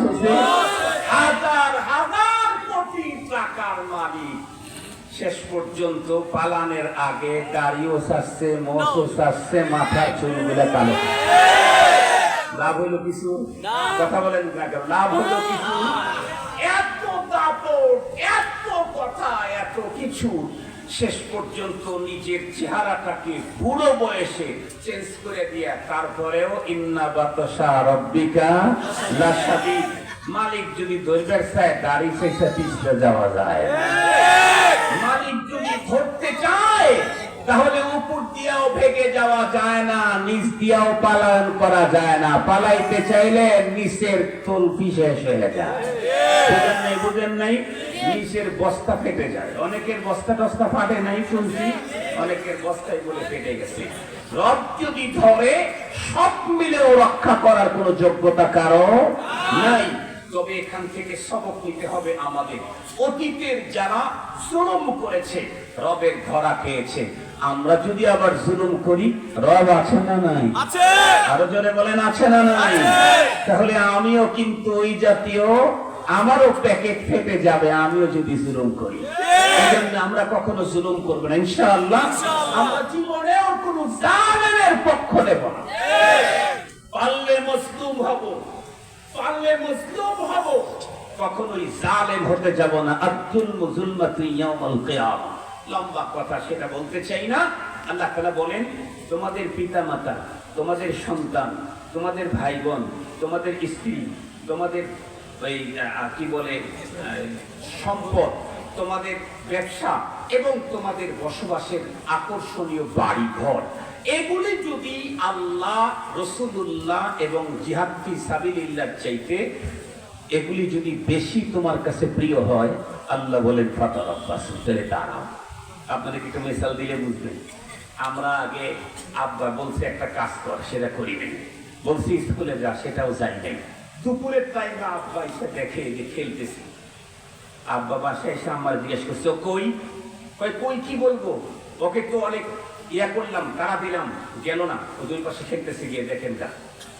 আওয়াজ হাজার হাজার কোটি টাকার মালিক। শেষ পর্যন্ত পালানের আগে দাড়িও চাচ্ছে মোচও চাচ্ছে মাথার চুলগুলো কালো। লাভ হইল কিছু? কথা বলেন না লাভ হইল কিছু? শেষ পর্যন্ত নিজের চেহারাটাকে বুড়ো বয়সে চেঞ্জ করে দিয়া তারপরেও ইন্না বাতাসা রব্বিকা লাশাদি মালিক যদি দৈবের চায়, দাড়ি চাইছে পিছলে যাওয়া যায় না। মালিক যদি ধরতে চায় তাহলে উপর দিয়েও ভেগে যাওয়া যায় না নিচ দিয়েও পালায়ন করা যায় না। পালাইতে চাইলে নিচের তোল পিসে হয়ে যায়। বুঝেন নাই নিচের বস্তা ফেটে যায়। অনেকের বস্তা টস্তা ফাটে নাই, শুনছি। অনেকের বস্তায় বলে ফেটে গেছে। রব যদি ধরে, সব মিলেও রক্ষা করার কোনো যোগ্যতা কারও নাই। তবে এখান থেকে সবক নিতে হবে আমাদের। অতীতের যারা জুলুম করেছে, রবের ধরা পেয়েছে আমরা যদি আবার জুলুম করি রব আছে না নাই? আছে! আরও জোরে বলেন আছে না নাই? তাহলে আমিও কিন্তু ওই জাতীয় আমারও প্যাকেট ফেটে যাবে আমিও যদি জুলুম করি। আমরা কখনো জুলুম করব না ইনশাআল্লাহ। আমরা জীবনেও কোনো জালেমের পক্ষ নেব না। পারলে মজলুম হব পারলে মজলুম হব কখনোই জালেম হতে যাব না। আব্দুল মুজুলমাতু ইয়াউমাল কিয়ামা। লম্বা কথা সেটা বলতে চাই না। আল্লাহ তালা বলেন, তোমাদের পিতামাতা, তোমাদের সন্তান, তোমাদের ভাই বোন তোমাদের স্ত্রী, তোমাদের ওই কি বলে সম্পদ, তোমাদের ব্যবসা এবং তোমাদের বসবাসের আকর্ষণীয় বাড়ি ঘর এগুলি যদি আল্লাহ রসুল্লাহ এবং জিহাদি সাবিল্লার চাইতে এগুলি যদি বেশি তোমার কাছে প্রিয় হয়, আল্লাহ বলেন ফাতার আব্বাস দাঁড়াও। আপনাদেরকে একটু মিসাল দিলে বুঝবেন। আমরা আগে আব্বা বলছে, একটা কাজ কর, সেটা করি নাই। বলছি, স্কুলে যা, সেটাও যাই নাই। দুপুরের টাইমে আব্বা এসে দেখে, যে খেলতেছি। আব্বা বাসায় এসে আমার জিজ্ঞেস করছে, "ও কই? কই কই কি বলব? ওকে তো অনেক ইয়া করলাম তারা দিলাম, গেল না। ও দুই পাশে খেলতেছে, গিয়ে দেখেন তা।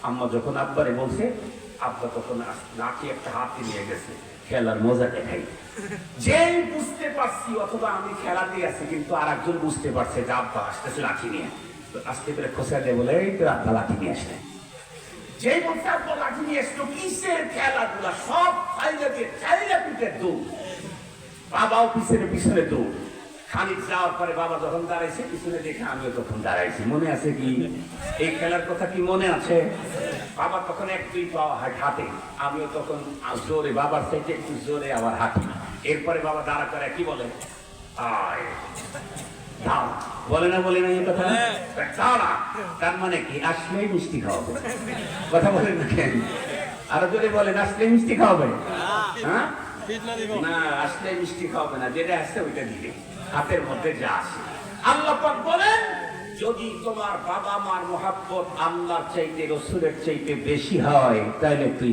আম্মা যখন আব্বারে বলছে, আব্বা তখন লাঠি একটা হাতে নিয়ে গেছে। খেলার মজা দেখাই। যেই বুঝতে পারছি, অথবা আমি খেলাতে আছি, কিন্তু আর একজন বুঝতে পারছে যে আব্বা আসতেছে লাঠি নিয়ে। আসতে পেরে খোসা দেয় বলে, এই তো আব্বা লাঠি নিয়ে আসলে যে বলছে, আব্বা লাঠি নিয়ে আসলো কিসের খেলাধুলা? সব ফাইলে দিয়ে চাইলে পিঠের দৌড়। বাবাও পিছনে পিছনে দৌড়। খানিক যাওয়ার পরে বাবা যখন দাঁড়াইছে পিছনে দেখে আমিও তখন দাঁড়াইছি। মনে আছে কি? এই খেলার কথা কি মনে আছে? বাবা তখন এক দুই পাওয়া হাট হাতে আমিও তখন জোরে বাবার সাইডে একটু জোরে আবার হাঁটি। এরপরে বাবা দাঁড়া করে কি বলে? আয় দাও বলে না বলে না এই কথা? দাঁড়া। তার মানে কি? আসলেই মিষ্টি খাওয়াবে। কথা বলেন না কেন? আরও জোরে বলেন আসলেই মিষ্টি খাওয়াবে? হ্যাঁ? না আসলে মিষ্টি খাওয়াবে না যেটা আসছে ওইটা দিবে। হাতের মধ্যে যা আসে আল্লাহ পাক বলেন যদি তোমার বাবা মার মোহাব্বত আল্লাহর চাইতে রসুলের চাইতে বেশি হয় তাহলে তুই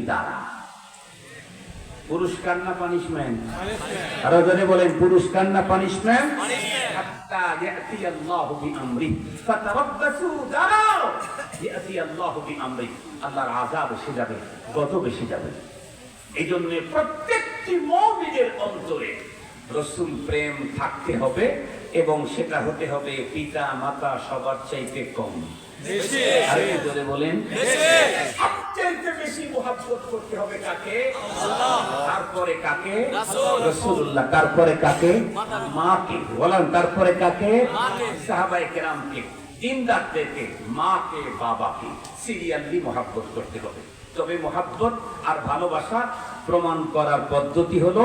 পুরস্কার না পানিশমেন্ট আরও যদি বলেন পুরস্কার না পানিশমেন্ট হাত্তা ইয়াতি আল্লাহু বিআমরি। ফাতারাব্বাসু দাঁড়াও ইয়াতি আল্লাহু বিআমরি। আল্লাহর আযাব এসে যাবে গজব এসে যাবে। এই জন্য প্রত্যেকটি মৌমিনের অন্তরে। রসুল প্রেম থাকতে হবে এবং সেটা হতে হবে পিতা মাতা সবার চাইতে কম। বলেন। সবচাইতে বেশি মোহাব্বত করতে হবে কাকে? তারপরে কাকে? রসুল্লাহ তারপরে কাকে? মাকে। বলেন তারপরে কাকে? সাহাবাই কেরামকে দিনদারদেরকে মাকে বাবাকে। সিরিয়ালি মোহাব্বত করতে হবে। তবে মোহাব্বত আর ভালোবাসা প্রমাণ করার পদ্ধতি হলো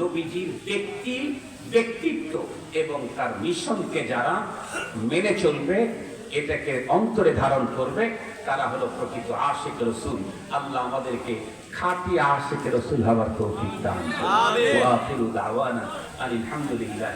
নবীজির ব্যক্তি ব্যক্তিত্ব এবং তার মিশনকে যারা মেনে চলবে এটাকে অন্তরে ধারণ করবে তারা হলো প্রকৃত আশেক রসুল। আল্লাহ আমাদেরকে খাঁটি আশেক রসুল হওয়ার তৌফিক দান করুন। ওয়া আখিরু দাওয়ানা আলহামদুলিল্লাহ